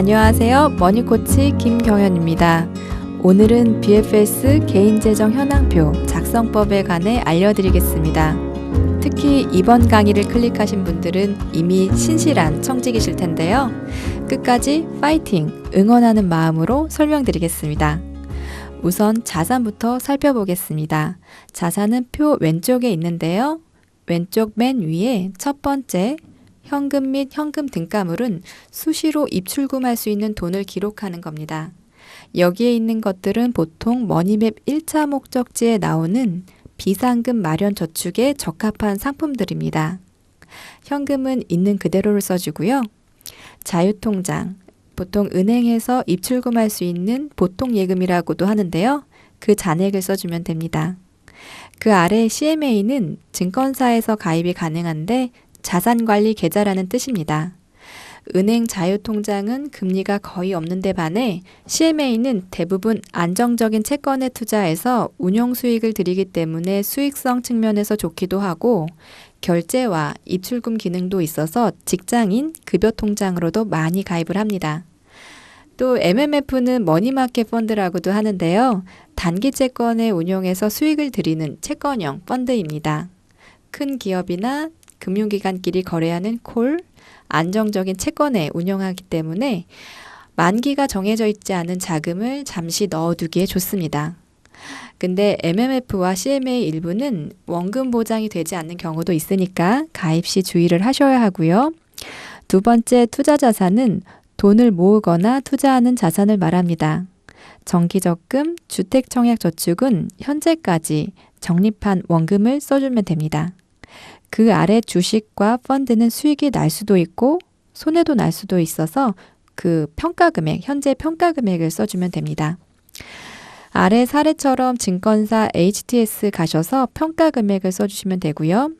안녕하세요. 머니코치 김경현입니다. 오늘은 BFS 개인재정 현황표 작성법에 관해 알려드리겠습니다. 특히 이번 강의를 클릭하신 분들은 이미 신실한 청직이실 텐데요. 끝까지 파이팅! 응원하는 마음으로 설명드리겠습니다. 우선 자산부터 살펴보겠습니다. 자산은 표 왼쪽에 있는데요. 왼쪽 맨 위에 첫 번째 현금 및 현금 등가물은 수시로 입출금할 수 있는 돈을 기록하는 겁니다. 여기에 있는 것들은 보통 머니맵 1차 목적지에 나오는 비상금 마련 저축에 적합한 상품들입니다. 현금은 있는 그대로를 써주고요. 자유통장, 보통 은행에서 입출금할 수 있는 보통 예금이라고도 하는데요. 그 잔액을 써주면 됩니다. 그 아래 CMA는 증권사에서 가입이 가능한데 자산관리 계좌라는 뜻입니다. 은행 자유통장은 금리가 거의 없는데 반해 CMA는 대부분 안정적인 채권에 투자해서 운용 수익을 드리기 때문에 수익성 측면에서 좋기도 하고 결제와 입출금 기능도 있어서 직장인 급여 통장으로도 많이 가입을 합니다. 또 MMF는 머니마켓 펀드라고도 하는데요. 단기 채권에 운용해서 수익을 드리는 채권형 펀드입니다. 큰 기업이나 금융기관끼리 거래하는 콜, 안정적인 채권에 운영하기 때문에 만기가 정해져 있지 않은 자금을 잠시 넣어두기에 좋습니다. 근데 MMF와 CMA 일부는 원금 보장이 되지 않는 경우도 있으니까 가입 시 주의를 하셔야 하고요. 두 번째 투자 자산은 돈을 모으거나 투자하는 자산을 말합니다. 정기적금, 주택청약저축은 현재까지 적립한 원금을 써주면 됩니다. 그 아래 주식과 펀드는 수익이 날 수도 있고 손해도 날 수도 있어서 그 평가 금액, 현재 평가 금액을 써주면 됩니다. 아래 사례처럼 증권사 HTS 가셔서 평가 금액을 써주시면 되고요.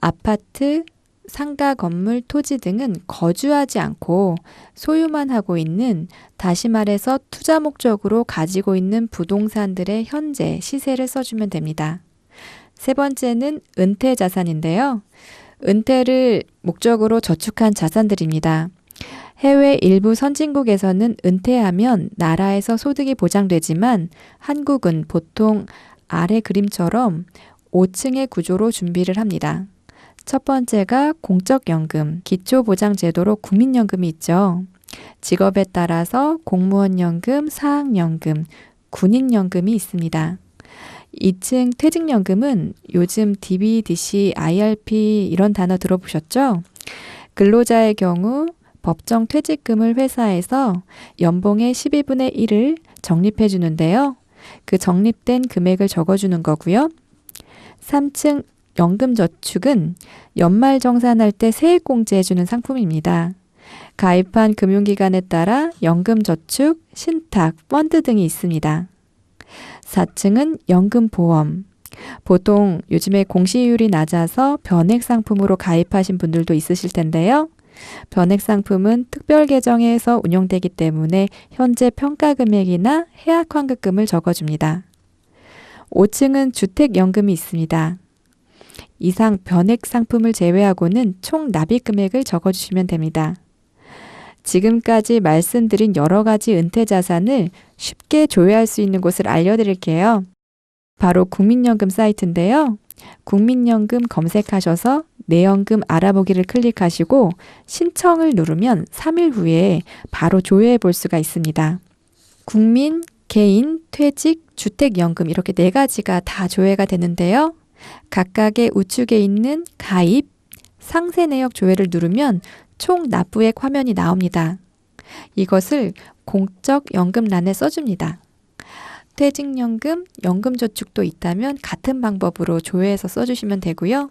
아파트, 상가 건물, 토지 등은 거주하지 않고 소유만 하고 있는 다시 말해서 투자 목적으로 가지고 있는 부동산들의 현재 시세를 써주면 됩니다. 세 번째는 은퇴 자산인데요. 은퇴를 목적으로 저축한 자산들입니다. 해외 일부 선진국에서는 은퇴하면 나라에서 소득이 보장되지만 한국은 보통 아래 그림처럼 5층의 구조로 준비를 합니다. 첫 번째가 공적연금, 기초보장제도로 국민연금이 있죠. 직업에 따라서 공무원연금, 사학연금, 군인연금이 있습니다. 2층 퇴직연금은 요즘 DB, IRP 이런 단어 들어보셨죠? 근로자의 경우 법정 퇴직금을 회사에서 연봉의 12분의 1을 적립해 주는데요. 그 적립된 금액을 적어 주는 거고요. 3층 연금저축은 연말 정산할 때 세액 공제해 주는 상품입니다. 가입한 금융기관에 따라 연금저축, 신탁, 펀드 등이 있습니다. 4층은 연금보험. 보통 요즘에 공시율이 낮아서 변액 상품으로 가입하신 분들도 있으실 텐데요. 변액 상품은 특별 계정에서 운영되기 때문에 현재 평가 금액이나 해약 환급금을 적어줍니다. 5층은 주택연금이 있습니다. 이상 변액 상품을 제외하고는 총 납입 금액을 적어주시면 됩니다. 지금까지 말씀드린 여러 가지 은퇴 자산을 쉽게 조회할 수 있는 곳을 알려드릴게요. 바로 국민연금 사이트인데요. 국민연금 검색하셔서 내연금 알아보기를 클릭하시고 신청을 누르면 3일 후에 바로 조회해 볼 수가 있습니다. 국민, 개인, 퇴직, 주택연금 이렇게 네 가지가 다 조회가 되는데요. 각각의 우측에 있는 가입, 상세 내역 조회를 누르면 총 납부액 화면이 나옵니다. 이것을 공적 연금란에 써줍니다. 퇴직연금, 연금저축도 있다면 같은 방법으로 조회해서 써주시면 되고요.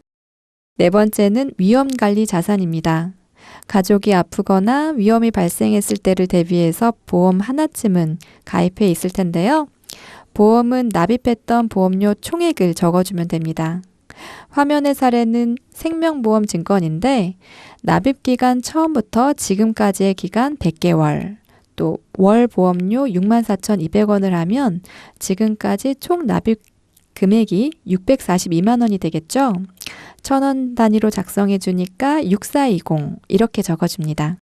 네 번째는 위험관리 자산입니다. 가족이 아프거나 위험이 발생했을 때를 대비해서 보험 하나쯤은 가입해 있을 텐데요. 보험은 납입했던 보험료 총액을 적어주면 됩니다. 화면의 사례는 생명보험 증권인데 납입 기간 처음부터 지금까지의 기간 100개월, 또 월 보험료 64,200원을 하면 지금까지 총 납입 금액이 642만 원이 되겠죠? 천 원 단위로 작성해 주니까 6420 이렇게 적어 줍니다.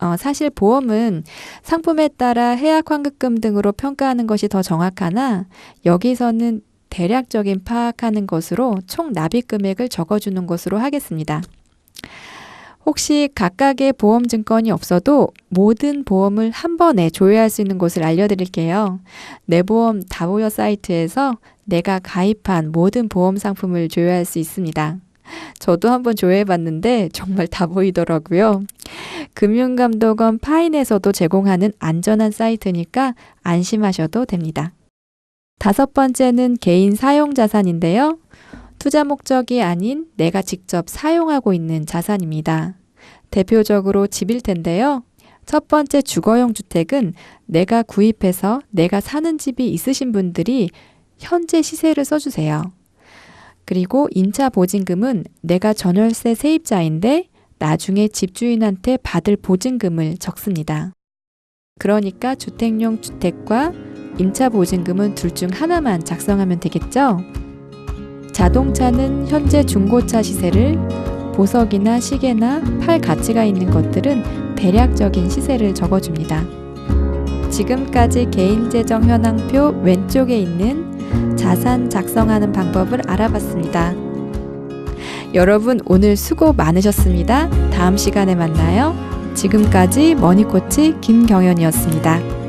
어, 사실 보험은 상품에 따라 해약 환급금 등으로 평가하는 것이 더 정확하나 여기서는 대략적인 파악하는 것으로 총 납입 금액을 적어주는 것으로 하겠습니다. 혹시 각각의 보험 증권이 없어도 모든 보험을 한 번에 조회할 수 있는 곳을 알려드릴게요. 내보험 다보여 사이트에서 내가 가입한 모든 보험 상품을 조회할 수 있습니다. 저도 한번 조회해봤는데 정말 다 보이더라고요. 금융감독원 파인에서도 제공하는 안전한 사이트니까 안심하셔도 됩니다. 다섯 번째는 개인 사용 자산인데요. 투자 목적이 아닌 내가 직접 사용하고 있는 자산입니다. 대표적으로 집일 텐데요. 첫 번째 주거용 주택은 내가 구입해서 내가 사는 집이 있으신 분들이 현재 시세를 써주세요. 그리고 임차 보증금은 내가 전월세 세입자인데 나중에 집주인한테 받을 보증금을 적습니다. 그러니까 주택용 주택과 임차 보증금은 둘 중 하나만 작성하면 되겠죠? 자동차는 현재 중고차 시세를 보석이나 시계나 팔 가치가 있는 것들은 대략적인 시세를 적어줍니다. 지금까지 개인재정 현황표 왼쪽에 있는 자산 작성하는 방법을 알아봤습니다. 여러분 오늘 수고 많으셨습니다. 다음 시간에 만나요. 지금까지 머니코치 김경연이었습니다.